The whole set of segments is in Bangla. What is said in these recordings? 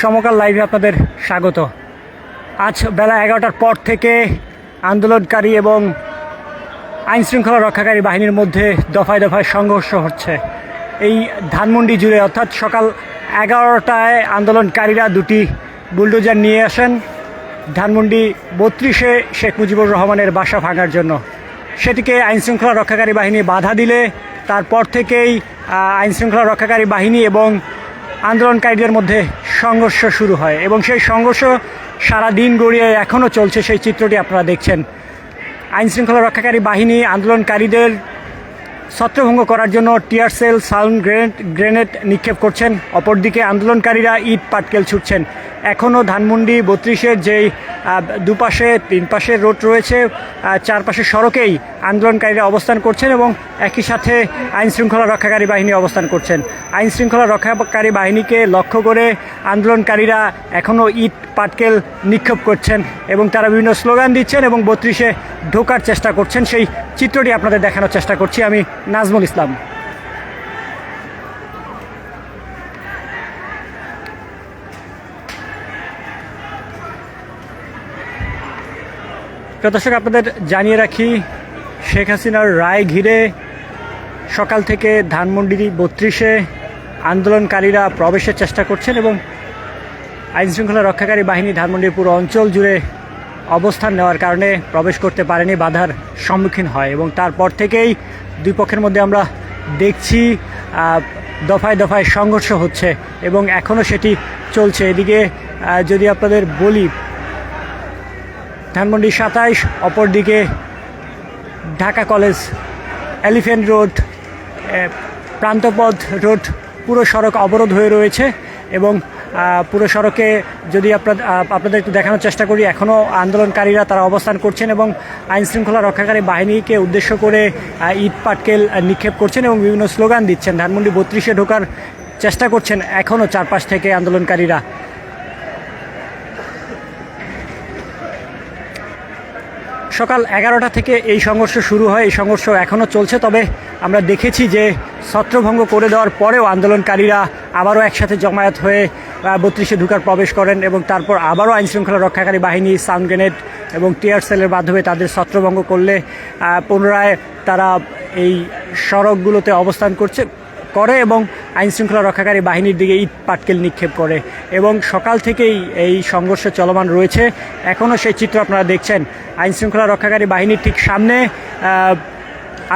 সমকাল লাইভে আপনাদের স্বাগত। আজ বেলা এগারোটার পর থেকে আন্দোলনকারী এবং আইন শৃঙ্খলা রক্ষাকারী বাহিনীর মধ্যে দফায় দফায় সংঘর্ষ হচ্ছে। এই ধানমন্ডি জুড়ে অর্থাৎ সকাল এগারোটায় আন্দোলনকারীরা দুটি বুলডোজার নিয়ে আসেন। ধানমন্ডি বত্রিশে শেখ মুজিবুর রহমানের বাসা ভাঙার জন্য। সেটিকে আইন শৃঙ্খলা রক্ষাকারী বাহিনী বাধা দিলে তারপর থেকেই আহ, আইন শৃঙ্খলা রক্ষাকারী বাহিনী এবং আন্দোলনকারীদের মধ্যে সংঘর্ষ শুরু হয় এবং সেই সংঘর্ষ সারা দিন গড়িয়ে এখনও চলছে। সেই চিত্রটি আপনারা দেখছেন। আইনশৃঙ্খলা রক্ষাকারী বাহিনী আন্দোলনকারীদের ছত্রভঙ্গ করার জন্য tear shell, sound grenade grenade নিক্ষেপ করছেন। অপরদিকে আন্দোলনকারীরা ইট, পাটকেল ছুটছেন। এখনও ধানমন্ডি বত্রিশের যেই দুপাশে তিন পাশে রোড রয়েছে আহ, চারপাশে সড়কেই আন্দোলনকারীরা অবস্থান করছেন এবং একই সাথে আইনশৃঙ্খলা রক্ষাকারী বাহিনী অবস্থান করছেন। আইনশৃঙ্খলা রক্ষাকারী বাহিনীকে লক্ষ্য করে আন্দোলনকারীরা এখনও ইট পাটকেল নিক্ষেপ করছেন এবং তারা বিভিন্ন স্লোগান দিচ্ছেন এবং বত্রিশে ঢোকার চেষ্টা করছেন। সেই চিত্রটি আপনাদের দেখানোর চেষ্টা করছি। আমি নাজমুল ইসলাম। দর্শক, আপনাদের জানিয়ে রাখি, শেখ হাসিনার রায় ঘিরে সকাল থেকে ধানমন্ডি বত্রিশে আন্দোলনকারীরা প্রবেশের চেষ্টা করছেন এবং আইন শৃঙ্খলা রক্ষাকারী বাহিনী ধানমন্ডির পুরো অঞ্চল জুড়ে অবস্থান নেওয়ার কারণে প্রবেশ করতে পারেনি, বাধার সম্মুখীন হয় এবং তারপর থেকেই দুই পক্ষের মধ্যে আমরা দেখছি দফায় দফায় সংঘর্ষ হচ্ছে এবং এখনও সেটি চলছে। এদিকে যদি আপনাদের বলি ধানমন্ডি সাতাইশ অপরদিকে Dhaka college elephant road Panthapath road পুরো সড়ক অবরোধ হয়ে রয়েছে এবং পুরো সড়কে যদি আপনার আহ, আপনাদের একটু দেখানোর চেষ্টা করি এখনও আন্দোলনকারীরা তারা অবস্থান করছেন এবং আইন শৃঙ্খলা রক্ষাকারী বাহিনীকে উদ্দেশ্য করে ইট পাটকেল নিক্ষেপ করছেন এবং বিভিন্ন স্লোগান দিচ্ছেন। ধানমন্ডি বত্রিশে ঢোকার চেষ্টা করছেন এখনও চারপাশ থেকে আন্দোলনকারীরা। সকাল এগারোটা থেকে এই সংঘর্ষ শুরু হয়। এই সংঘর্ষ এখনও চলছে, তবে আমরা দেখেছি যে ছত্রভঙ্গ করে দেওয়ার পরেও আন্দোলনকারীরা আবারও একসাথে জমায়েত হয়ে বত্রিশে ঢুকার প্রবেশ করেন এবং তারপর আবারও আইনশৃঙ্খলা রক্ষাকারী বাহিনী, সাউন্ড গ্রেনেড এবং টিয়ার সেলের মাধ্যমে তাদের ছত্রভঙ্গ করলে পুনরায় তারা এই সড়কগুলোতে অবস্থান করছে। করে এবং আইন শৃঙ্খলা রক্ষাকারী বাহিনীর দিকে ইট পাটকেল নিক্ষেপ করে। এবং সকাল থেকেই এই সংঘর্ষ চলমান রয়েছে। এখনও সেই চিত্র আপনারা দেখছেন। আইন শৃঙ্খলা রক্ষাকারী বাহিনীর ঠিক সামনে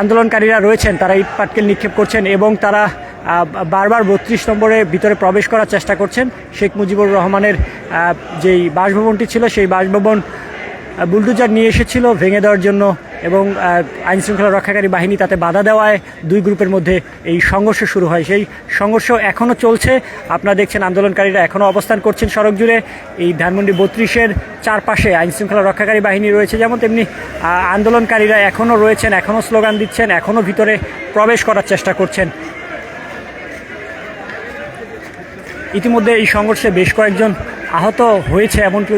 আন্দোলনকারীরা রয়েছেন। তারা ইট পাটকেল নিক্ষেপ করছেন এবং তারা বারবার বত্রিশ নম্বরে ভিতরে প্রবেশ করার চেষ্টা করছেন। শেখ মুজিবুর রহমানের যেই বাসভবনটি ছিল, সেই বাসভবন বুলডোজার নিয়ে এসেছিল। ভেঙে দেওয়ার জন্য এবং আইন শৃঙ্খলা রক্ষাকারী বাহিনী তাতে বাধা দেওয়ায় দুই গ্রুপের মধ্যে এই সংঘর্ষ শুরু হয়। সেই সংঘর্ষ এখনও চলছে। আপনারা দেখছেন আন্দোলনকারীরা এখনও অবস্থান করছেন সড়ক জুড়ে। এই ধানমন্ডি বত্রিশের চারপাশে আইন শৃঙ্খলা রক্ষাকারী বাহিনী রয়েছে। যেমন তেমনি আন্দোলনকারীরা এখনও রয়েছেন, এখনও স্লোগান দিচ্ছেন, এখনও ভিতরে প্রবেশ করার চেষ্টা করছেন। ইতিমধ্যে এই সংঘর্ষে বেশ কয়েকজন আহত হয়েছে এমনকি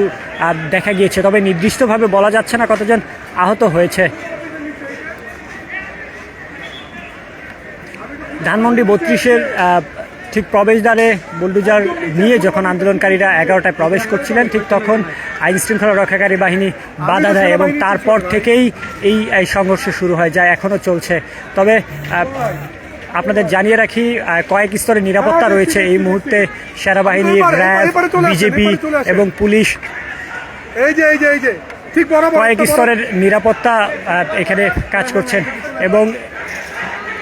দেখা গিয়েছে। তবে নির্দিষ্টভাবে বলা যাচ্ছে না কতজন আহত হয়েছে। ধানমন্ডি বত্রিশের ঠিক প্রবেশদ্বারে বুলডুজার নিয়ে যখন আন্দোলনকারীরা এগারোটায় প্রবেশ করছিলেন ঠিক তখন আইন শৃঙ্খলা রক্ষাকারী বাহিনী বাধা দেয় এবং তারপর থেকেই এই এই সংঘর্ষ শুরু হয় যা এখনও চলছে। তবে আপনাদের জানিয়ে রাখি কয়েক স্তরে নিরাপত্তা রয়েছে এই মুহূর্তে। সেনাবাহিনী র্যাব বিজেপি এবং পুলিশ এই যে এই যে এই যে। কয়েক স্তরের নিরাপত্তা এখানে কাজ করছেন এবং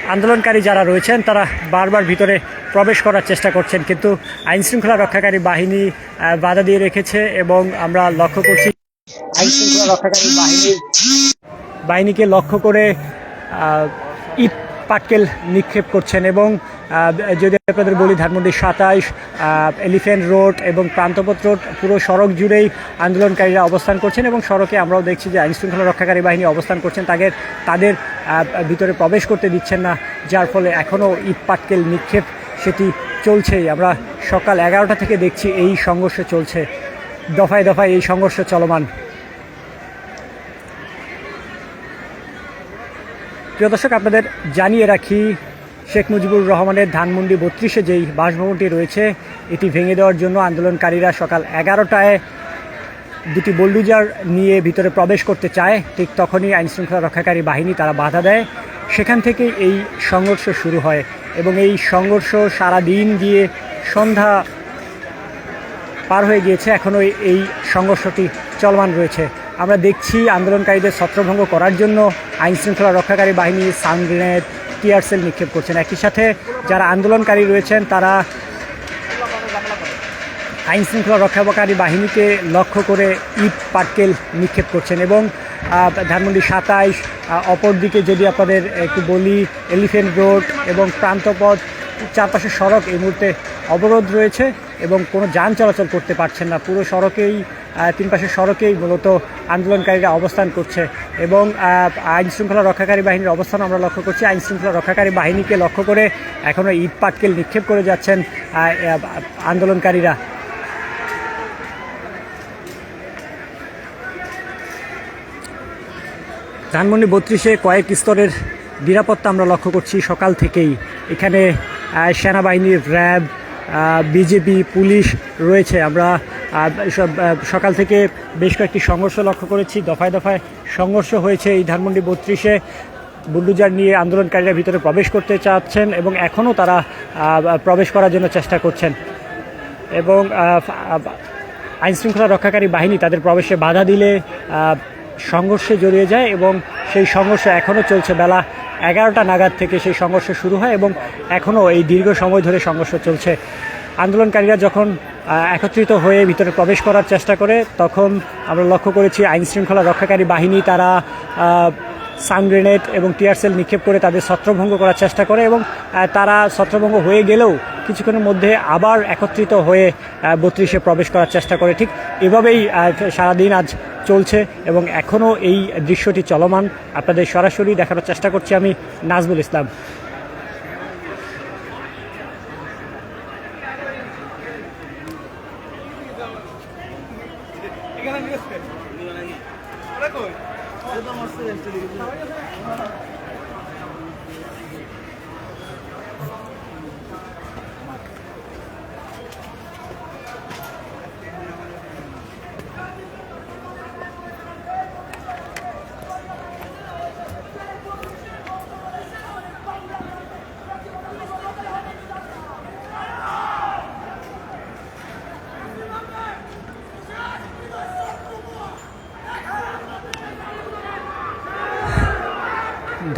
আন্দোলনকারী যারা রয়েছেন তারা বারবার ভিতরে প্রবেশ করার চেষ্টা করছেন কিন্তু আইন শৃঙ্খলা রক্ষাকারী বাহিনী বাধা দিয়ে রেখেছে এবং আমরা লক্ষ্য করছি আইন শৃঙ্খলা রক্ষাকারী বাহিনীর বাহিনীকে লক্ষ্য করে ইট পাটকেল নিক্ষেপ করছেন এবং যদি আপনাদের বলি ধানমন্ডি সাতাইশ এলিফ্যান্ট রোড এবং প্রান্তপথ রোড, পুরো সড়ক জুড়েই আন্দোলনকারীরা অবস্থান করছেন এবং সড়কে আমরাও দেখছি যে আইনশৃঙ্খলা রক্ষাকারী বাহিনী অবস্থান করছেন। তাদের তাদের ভিতরে প্রবেশ করতে দিচ্ছেন না, যার ফলে এখনও ইট পাটকেল নিক্ষেপ, সেটি চলছেই। আমরা সকাল এগারোটা থেকে দেখছি এই সংঘর্ষ চলছে। দফায় দফায় এই সংঘর্ষ চলমান। প্রিয় দর্শক, আপনাদের জানিয়ে রাখি শেখ মুজিবুর রহমানের ধানমন্ডি বত্রিশে যেই বাসভবনটি রয়েছে, এটি ভেঙে দেওয়ার জন্য আন্দোলনকারীরা সকাল এগারোটায় দুটি বোল্ডুজার নিয়ে ভিতরে প্রবেশ করতে চায়। ঠিক তখনই আইনশৃঙ্খলা রক্ষাকারী বাহিনী তারা বাধা দেয়। সেখান থেকে এই সংঘর্ষ শুরু হয় এবং এই সংঘর্ষ সারা দিন দিয়ে সন্ধ্যা পার হয়ে গিয়েছে। এখনও এই- সংঘর্ষটি চলমান রয়েছে। আমরা দেখছি আন্দোলনকারীদের ছত্রভঙ্গ করার জন্য আইন শৃঙ্খলা রক্ষাকারী বাহিনী সাউন্ড গ্রেনেড টিয়ারসেল নিক্ষেপ করছেন। একই সাথে যারা আন্দোলনকারী রয়েছেন, তারা আইন শৃঙ্খলা রক্ষাকারী বাহিনীকে লক্ষ্য করে ইট পার্কেল নিক্ষেপ করছেন এবং ধানমন্ডি সাতাইশ অপরদিকে যদি আপনাদের একটু বলি, এলিফেন্ট রোড এবং প্রান্তপথ, চারপাশের সড়ক এই মুহূর্তে অবরোধ রয়েছে এবং কোনো যান চলাচল করতে পারছেন না। পুরো সড়কেই তিন পাশের সড়কেই মূলত আন্দোলনকারীরা অবস্থান করছে এবং আইন শৃঙ্খলা রক্ষাকারী বাহিনীর অবস্থান আমরা লক্ষ্য করছি। আইন শৃঙ্খলা রক্ষাকারী বাহিনীকে লক্ষ্য করে এখনও ইট পাটকেল নিক্ষেপ করে যাচ্ছেন আন্দোলনকারীরা। ধানমন্ডি বত্রিশে কয়েক স্তরের নিরাপত্তা আমরা লক্ষ্য করছি সকাল থেকেই। এখানে সেনাবাহিনীর র্যাব বিজেপি পুলিশ রয়েছে। আমরা সব, সকাল থেকে বেশ কয়েকটি সংঘর্ষ লক্ষ্য করেছি। দফায় দফায় সংঘর্ষ হয়েছে এই ধানমন্ডি বত্রিশে। বুল্ডুজার নিয়ে আন্দোলনকারীরা ভিতরে প্রবেশ করতে চাচ্ছেন এবং এখনও তারা প্রবেশ করার জন্য চেষ্টা করছেন। এবং আইন শৃঙ্খলা রক্ষাকারী বাহিনী তাদের প্রবেশে বাধা দিলে সংঘর্ষে জড়িয়ে যায় এবং সেই সংঘর্ষ এখনও চলছে। বেলা এগারোটা নাগাদ থেকে সেই সংঘর্ষ শুরু হয় এবং এখনও এই দীর্ঘ সময় ধরে সংঘর্ষ চলছে। আন্দোলনকারীরা যখন একত্রিত হয়ে ভিতরে প্রবেশ করার চেষ্টা করে, তখন আমরা লক্ষ্য করেছি আইনশৃঙ্খলা রক্ষাকারী বাহিনী তারা সানগ্রেনেড সান গ্রেনেড এবং টিয়ারসেল নিক্ষেপ করে তাদের ছত্রভঙ্গ করার চেষ্টা করে এবং তারা ছত্রভঙ্গ হয়ে গেলেও কিছুক্ষণের মধ্যে আবার একত্রিত হয়ে বত্রিশে প্রবেশ করার চেষ্টা করে। ঠিক এভাবেই সারাদিন আজ চলছে এবং এখনও এই দৃশ্যটি চলমান। আপনাদের সরাসরি দেখানোর চেষ্টা করছি আমি নাজমুল ইসলাম।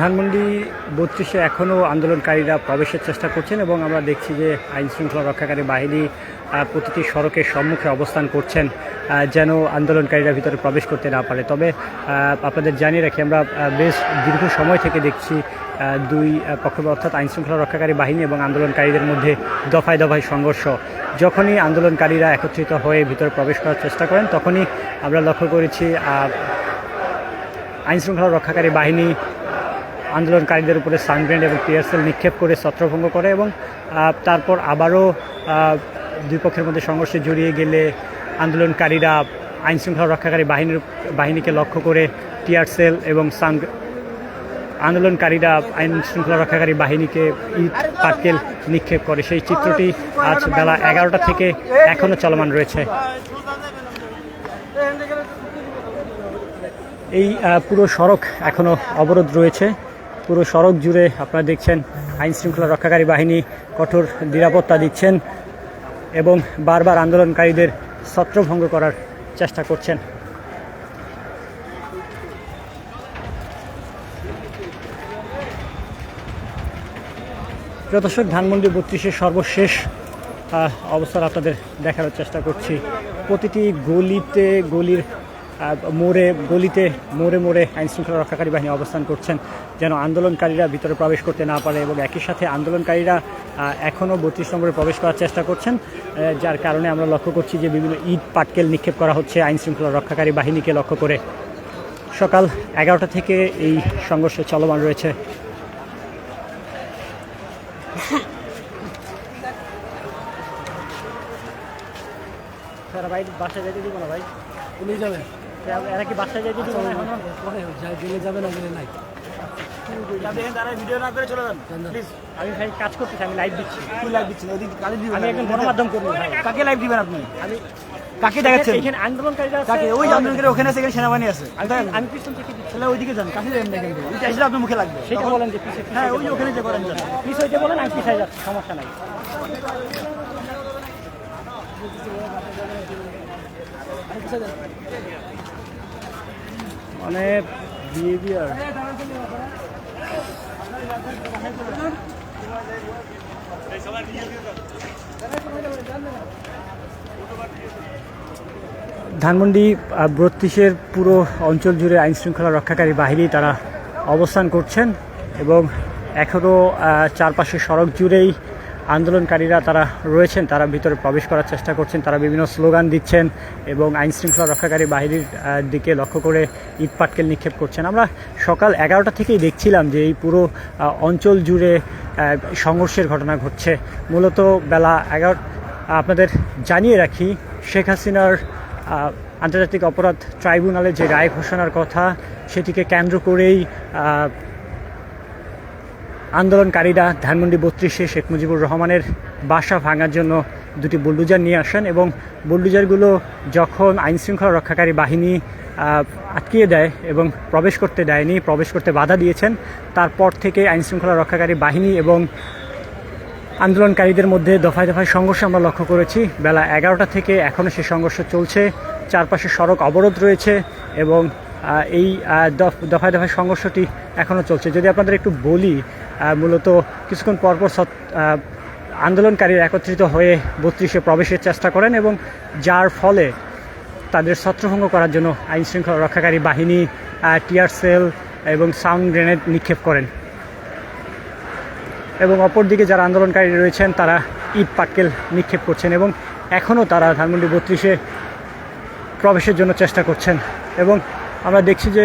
ধানমন্ডি বত্রিশে এখনও আন্দোলনকারীরা প্রবেশের চেষ্টা করছেন এবং আমরা দেখছি যে আইন শৃঙ্খলা রক্ষাকারী বাহিনী প্রতিটি সড়কের সম্মুখে অবস্থান করছেন যেন আন্দোলনকারীরা ভিতরে প্রবেশ করতে না পারে। তবে আপনাদের জানিয়ে রাখি আমরা বেশ দীর্ঘ সময় থেকে দেখছি দুই পক্ষ অর্থাৎ আইন শৃঙ্খলা রক্ষাকারী বাহিনী এবং আন্দোলনকারীদের মধ্যে দফায় দফায় সংঘর্ষ। যখনই আন্দোলনকারীরা একত্রিত হয়ে ভিতরে প্রবেশ করার চেষ্টা করেন তখনই আমরা লক্ষ্য করেছি আহ, আইন শৃঙ্খলা রক্ষাকারী বাহিনী আন্দোলনকারীদের উপরে সানগ্রেন্ড এবং টিয়ারসেল নিক্ষেপ করে ছত্রভঙ্গ করে এবং তারপর আবারও দুই পক্ষের মধ্যে সংঘর্ষে জড়িয়ে গেলে আন্দোলনকারীরা আইন শৃঙ্খলা রক্ষাকারী বাহিনীর বাহিনীকে লক্ষ্য করে টিয়ারসেল এবং সান আন্দোলনকারীরা আইন শৃঙ্খলা রক্ষাকারী বাহিনীকে ইট, পাটকেল নিক্ষেপ করে। সেই চিত্রটি আজ বেলা এগারোটা থেকে এখনও চলমান রয়েছে। এই পুরো সড়ক এখনও অবরোধ রয়েছে। পুরো সড়ক জুড়ে আপনারা দেখছেন আইন শৃঙ্খলা রক্ষাকারী বাহিনী কঠোর নিরাপত্তা দিচ্ছেন এবং বারবার আন্দোলনকারীদের ছত্রভঙ্গ করার চেষ্টা করছেন। দর্শক ধানমন্ডি বত্রিশের সর্বশেষ আহ, অবস্থান আপনাদের দেখানোর চেষ্টা করছি। প্রতিটি গলিতে গলির মোড়ে গলিতে মোড়ে মোড়ে আইন শৃঙ্খলা রক্ষাকারী বাহিনী অবস্থান করছেন যেন আন্দোলনকারীরা ভিতরে প্রবেশ করতে না পারে এবং একই সাথে আন্দোলনকারীরা এখনও বত্রিশ নম্বরে প্রবেশ করার চেষ্টা করছেন যার কারণে আমরা লক্ষ্য করছি যে বিভিন্ন ইট পাটকেল নিক্ষেপ করা হচ্ছে আইন শৃঙ্খলা রক্ষাকারী বাহিনীকে লক্ষ্য করে। সকাল এগারোটা থেকে এই সংঘর্ষ চলমান রয়েছে। ভাই বাসায় যেতে দিব না ভাই। উনি যাবে এরা কি বাসায় যাই গেলে যাবে না গেলে নাই ভিডিও চলে যান আমি ভাই কাজ করতেছি আমি লাইভ দিচ্ছি। লাইভ দিবেন আমি একজন গণমাধ্যম কর্মী। কাকে লাইভ দিবেন আপনি? আমি কাকে দেখাচ্ছেন? এখানে আন্দোলনকারীরা কাকে? ওই আন্দোলনকারী ওখানে আছে এখানে সেনাবাহিনী আছে। আমি পিছন থেকে তাহলে ওইদিকে যান কাছে যান দেখেন ওইটা আসলে আপনার মুখে লাগবে। সেটা বলেন যে পিছে হ্যাঁ ওই ওখানে যে করেন যান। পিছ হইতে বলেন আমি পিছাই যাচ্ছি সমস্যা নাই। মানে বিহেভিয়ার ধানমন্ডি বত্রিশের পুরো অঞ্চল জুড়ে আইন শৃঙ্খলা রক্ষাকারী বাহিনী তারা অবস্থান করছেন এবং এখনও চারপাশে সড়ক জুড়েই আন্দোলনকারীরা তারা রয়েছেন তারা ভিতরে প্রবেশ করার চেষ্টা করছেন তারা বিভিন্ন স্লোগান দিচ্ছেন এবং আইন শৃঙ্খলা রক্ষাকারী বাহিনীর আহ, দিকে লক্ষ্য করে ইট পাটকেল নিক্ষেপ করছেন। আমরা সকাল এগারোটা থেকেই দেখছিলাম যে এই পুরো অঞ্চল জুড়ে সংঘর্ষের ঘটনা ঘটছে। মূলত বেলা এগারো আপনাদের জানিয়ে রাখি শেখ হাসিনার আন্তর্জাতিক অপরাধ ট্রাইব্যুনালে যে রায় ঘোষণার কথা সেটিকে কেন্দ্র করেই আন্দোলনকারীরা ধানমন্ডি বত্রিশে শেখ মুজিবুর রহমানের বাসা ভাঙার জন্য দুটি বুলডুজার নিয়ে আসেন এবং বুলডুজারগুলো যখন আইন শৃঙ্খলা রক্ষাকারী বাহিনী আটকিয়ে দেয় এবং প্রবেশ করতে দেয়নি, প্রবেশ করতে বাধা দিয়েছেন, তারপর থেকে আইন শৃঙ্খলা রক্ষাকারী বাহিনী এবং আন্দোলনকারীদের মধ্যে দফায় দফায় সংঘর্ষ আমরা লক্ষ্য করেছি। বেলা এগারোটা থেকে এখনও সে সংঘর্ষ চলছে। চারপাশে সড়ক অবরোধ রয়েছে এবং এই দফ- দফায় দফায় সংঘর্ষটি এখনও চলছে। যদি আপনাদের একটু বলি মূলত কিছুক্ষণ পরপর আন্দোলনকারীরা একত্রিত হয়ে বত্রিশে প্রবেশের চেষ্টা করেন এবং যার ফলে তাদের ছত্রভঙ্গ করার জন্য আইন শৃঙ্খলা রক্ষাকারী বাহিনী টিয়ার সেল এবং সাউন্ড গ্রেনেড নিক্ষেপ করেন। এবং অপরদিকে যারা আন্দোলনকারী রয়েছেন, তারা ইট পাটকেল নিক্ষেপ করছেন এবং এখনও তারা ধানমন্ডি বত্রিশে প্রবেশের জন্য চেষ্টা করছেন। এবং আমরা দেখছি যে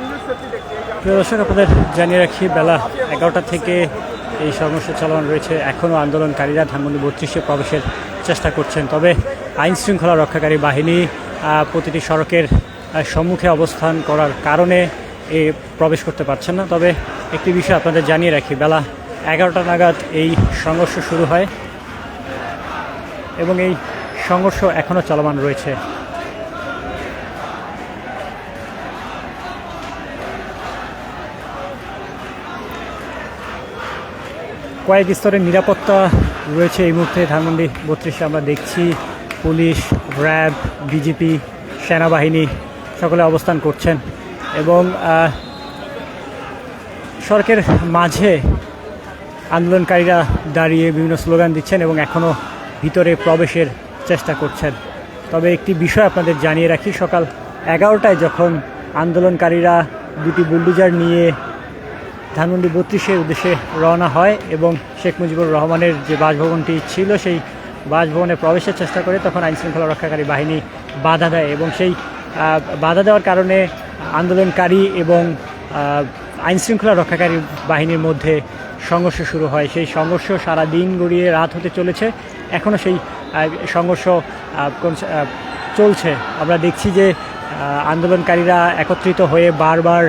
নিজের সেফটি দেখছি। এই যে প্রিয় দর্শক, আপনাদের জানিয়ে রাখি, বেলা এগারোটা থেকে এই সমস্যা চলমান রয়েছে। এখনও আন্দোলনকারীরা ধানমন্ডি বত্রিশে প্রবেশের চেষ্টা করছেন। তবে আইন শৃঙ্খলা রক্ষাকারী বাহিনী প্রতিটি সড়কের সম্মুখে অবস্থান করার কারণে এ প্রবেশ করতে পারছেন না। তবে একটি বিষয় আপনাদের জানিয়ে রাখি, বেলা এগারোটা নাগাদ এই সংঘর্ষ শুরু হয় এবং এই সংঘর্ষ এখনও চলমান রয়েছে। কয়েক স্তরের নিরাপত্তা রয়েছে এই মুহূর্তে। ধানমন্ডি বত্রিশে আমরা দেখছি, পুলিশ, র্যাব, বিজেপি, সেনাবাহিনী সকলে অবস্থান করছেন। এবং সড়কের মাঝে আন্দোলনকারীরা দাঁড়িয়ে বিভিন্ন স্লোগান দিচ্ছেন এবং এখনও ভিতরে প্রবেশের চেষ্টা করছেন। তবে একটি বিষয় আপনাদের জানিয়ে রাখি, সকাল এগারোটায় যখন আন্দোলনকারীরা দুটি বুলডুজার নিয়ে ধানমন্ডি বত্রিশের উদ্দেশ্যে রওনা হয় এবং শেখ মুজিবুর রহমানের যে বাসভবনটি ছিল, সেই বাসভবনে প্রবেশের চেষ্টা করে, তখন আইন শৃঙ্খলা রক্ষাকারী বাহিনী বাধা দেয় এবং সেই বাধা দেওয়ার কারণে আন্দোলনকারী এবং আহ, আইন শৃঙ্খলা রক্ষাকারী বাহিনীর মধ্যে সংঘর্ষ শুরু হয়। সেই সংঘর্ষ সারা দিন গড়িয়ে রাত হতে চলেছে। এখনও সেই সংঘর্ষ চলছে। আমরা দেখছি যে আন্দোলনকারীরা একত্রিত হয়ে বারবার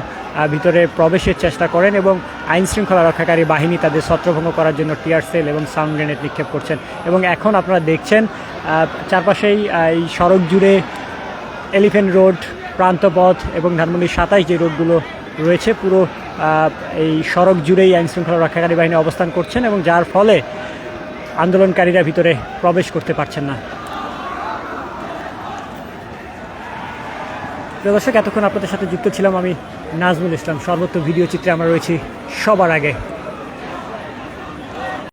ভিতরে প্রবেশের চেষ্টা করেন এবং আইন শৃঙ্খলা রক্ষাকারী বাহিনী তাদের ছত্রভঙ্গ করার জন্য টিয়ার সেল এবং সাউন্ড গ্রেনেড নিক্ষেপ করছেন। এবং এখন আপনারা দেখছেন চারপাশেই এই সড়ক জুড়ে এলিফেন্ট রোড প্রান্তপথ এবং ধানমন্ডি সাতাইশ যে রোডগুলো রয়েছে, পুরো এই সড়ক জুড়েই আইন শৃঙ্খলা রক্ষাকারী বাহিনী অবস্থান করছেন এবং যার ফলে আন্দোলনকারীরা ভিতরে প্রবেশ করতে পারছেন না। দর্শক, এতক্ষণ আপনাদের সাথে যুক্ত ছিলাম আমি নাজমুল ইসলাম। সর্বত্র ভিডিও চিত্রে আমরা রয়েছি সবার আগে।